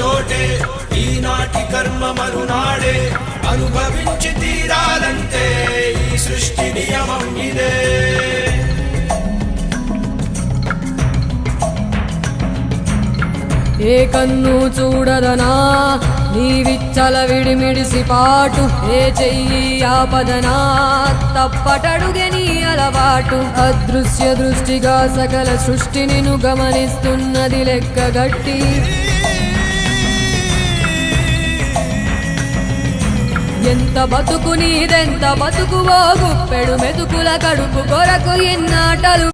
చోటే ఈనాటి కర్మ మరునాడే అనుభవించి తీరాలంటే ఈ సృష్టి నియమం ఇదే. ఏ కన్ను చూడదనా నీ విచ్చల విడిమిడిసి పాటు ఏ చెయ్యి ఆపదనా తప్పటడుగే నీ అలవాటు. అదృశ్య దృష్టిగా సకల సృష్టిని గమనిస్తున్నది లెక్కగట్టి ఎంత బతుకు నీదెంత బతుకువో గుప్పెడు మెతుకుల కడుపు కొరకు ఎన్నాటలు